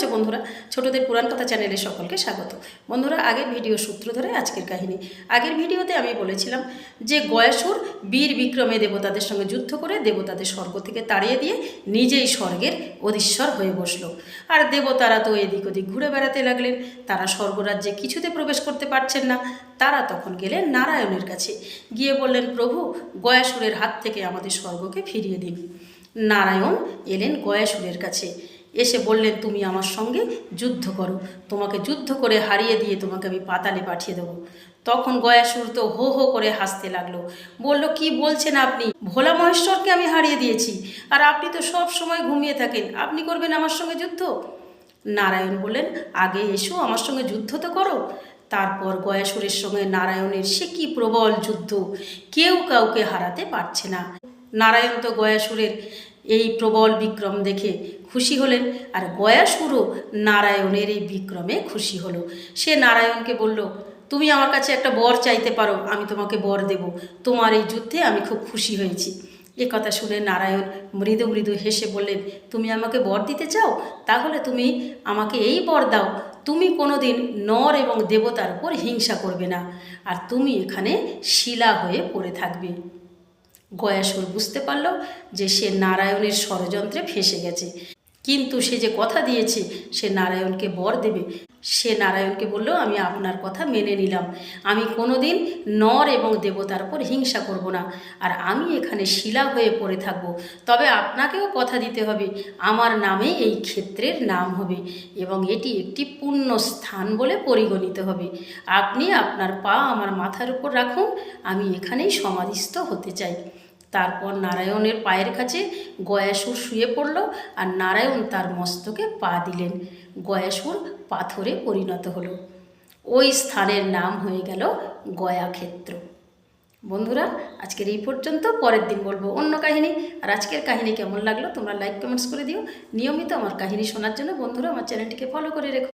আছো বন্ধুরা, ছোটদের পুরাণ কথা চ্যানেলে সকলকে স্বাগত। বন্ধুরা, আগের ভিডিও সূত্র ধরে আজকের কাহিনী। আগের ভিডিওতে আমি বলেছিলাম যে গয়াসুর বীর বিক্রমে দেবতাদের সঙ্গে যুদ্ধ করে দেবতাদের স্বর্গ থেকে তাড়িয়ে দিয়ে নিজেই স্বর্গের অধীশ্বর হয়ে বসল। আর দেবতারা তো এদিক ওদিক ঘুরে বেড়াতে লাগলেন। তারা স্বর্গরাজ্যে কিছুতে প্রবেশ করতে পারছেন না। তারা তখন গেলেন নারায়ণের কাছে। গিয়ে বললেন, প্রভু, গয়াসুরের হাত থেকে আমাদের স্বর্গকে ফিরিয়ে দিন। নারায়ণ এলেন গয়াসুরের কাছে। এসে বললেন, তুমি আমার সঙ্গে যুদ্ধ করো। তোমাকে যুদ্ধ করে হারিয়ে দিয়ে তোমাকে আমি পাতালে পাঠিয়ে দেবো। তখন গয়াসুর তো হো হো করে হাসতে লাগল। বলল, কি বলছেন আপনি? ভোলা মহেশ্বরকে আমি হারিয়ে দিয়েছি। আর আপনি তো সব সময় ঘুমিয়ে থাকেন। আপনি করবেন আমার সঙ্গে যুদ্ধ? নারায়ণ বললেন, আগে এসো, আমার সঙ্গে যুদ্ধ তো করো। তারপর গয়াসুরের সঙ্গে নারায়ণের সে কি প্রবল যুদ্ধ, কেউ কাউকে হারাতে পারছে না। নারায়ণ তো গয়াসুরের এই প্রবল বিক্রম দেখে খুশি হলেন আর গয়াসুরও নারায়ণের এই বিক্রমে খুশি হলো। সে নারায়ণকে বলল, তুমি আমার কাছে একটা বর চাইতে পারো, আমি তোমাকে বর দেব। তোমার এই যুদ্ধে আমি খুব খুশি হয়েছি। এ কথা শুনে নারায়ণ মৃদু মৃদু হেসে বললেন, তুমি আমাকে বর দিতে চাও? তাহলে তুমি আমাকে এই বর দাও। তুমি কোনোদিন নর এবং দেবতার উপর হিংসা করবে না। আর তুমি এখানে শিলা হয়ে পড়ে থাকবে। গয়াসুর বুঝতে পারল যে সে নারায়ণের ষড়যন্ত্রে ফেসে গেছে। কিন্তু সে যে কথা দিয়েছে, সে নারায়ণকে বর দেবে। সে নারায়ণকে বলল, আমি আপনার কথা মেনে নিলাম। আমি কোনোদিন নর এবং দেবতার উপর হিংসা করব না। আর আমি এখানে শিলা হয়ে পড়ে থাকব। তবে আপনাকেও কথা দিতে হবে। আমার নামে এই ক্ষেত্রের নাম হবে এবং এটি একটি পূর্ণ স্থান বলে পরিগণিত হবে। আপনি আপনার পা আমার মাথার উপর রাখুন। আমি এখানেই সমাধিস্থ হতে চাই। তারপর নারায়ণের পায়ের কাছে গয়াসুর শুয়ে পড়ল আর নারায়ণ তার মস্তকে পা দিলেন। গয়াসুর পাথরে পরিণত হলো। ওই স্থানের নাম হয়ে গেল গয়াক্ষেত্র। বন্ধুরা, আজকের এই পর্যন্ত। পরের দিন বলব অন্য কাহিনী। আর আজকের কাহিনী কেমন লাগল তোমরা লাইক কমেন্টস করে দিও। নিয়মিত আমার কাহিনী শোনার জন্য বন্ধুরা আমার চ্যানেলটিকে ফলো করে রেখো।